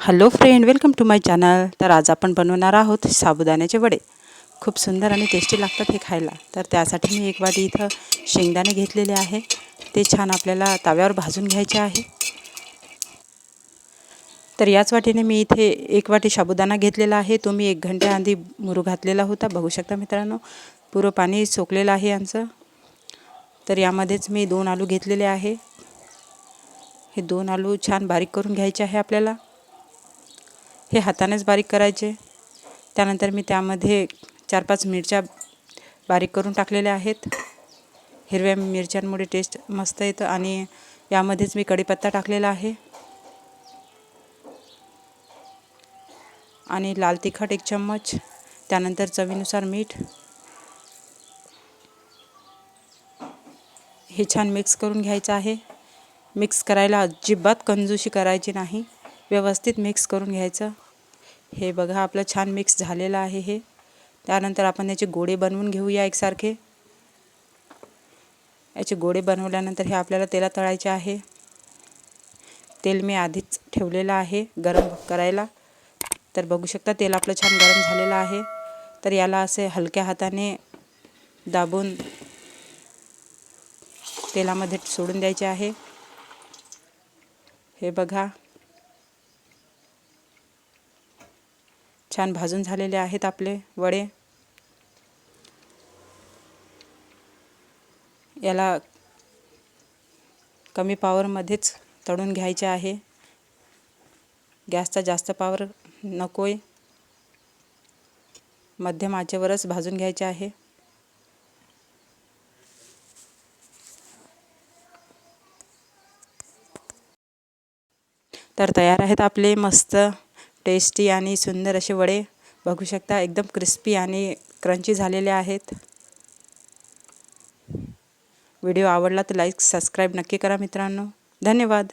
Hello friend welcome to my channel तर आज आपण बनवणार आहोत साबुदाण्याचे वडे. खूप सुंदर आणि टेस्टी लागतात हे खायला. तर त्यासाठी मी एक वाटी इथं शेंगदाणे घेतलेले आहे. ते छान आपल्याला तव्यावर भाजून घ्यायचे आहे. तर याच वाटीने मी इथे एक वाटी साबुदाणा घेतलेला आहे. तो मी एक घंट्या आधी मुरू घातलेला होता. बघू शकता मित्रांनो पुरं पाणी सोकलेलं आहे यांचं तर यामध्येच मी दोन आलू घेतलेले आहे. हे दोन आलू छान बारीक करून घ्यायचे आहे आपल्याला. हे हातानेच बारीक करायचे. त्यानंतर मी त्यामध्ये चार पाच मिरच्या बारीक करून टाकलेल्या आहेत. हिरव्या मिरच्यांमुळे टेस्ट मस्त येतं आणि यामध्येच मी कढीपत्ता टाकलेला आहे. आणि लाल तिखट एक चम्मच त्यानंतर चवीनुसार मीठ. हे छान मिक्स करून घ्यायचं आहे. मिक्स करायला अजिबात कंजूशी करायची नाही. व्यवस्थित मिक्स करून घ्यायचं. हे बघा आपलं छान मिक्स झालेलं आहे हे. त्यानंतर आपण याचे गोळे बनवून घेऊया एकसारखे. याचे गोळे बनवल्यानंतर हे आपल्याला तेला तळायचे आहे. तेल मी आधीच ठेवलेलं आहे गरम करायला. तर बघू शकता तेल आपलं छान गरम झालेलं आहे. तर याला असे हलक्या हाताने दाबून तेलामध्ये सोडून द्यायचे आहे. हे बघा छान भाजून झालेले आहेत आपले वडे. याला कमी पावरमध्येच तळून घ्यायचे आहे. गॅसचा जास्त पावर नको आहे मध्यम आचेवरच भाजून घ्यायचे आहे. तर तयार आहेत आपले मस्त टेस्टी आणि सुंदर असे वडे बघू शकता. एकदम क्रिस्पी आणि क्रंची झालेले आहेत. व्हिडिओ आवडला तर लाईक सबस्क्राईब नक्की करा मित्रांनो. धन्यवाद.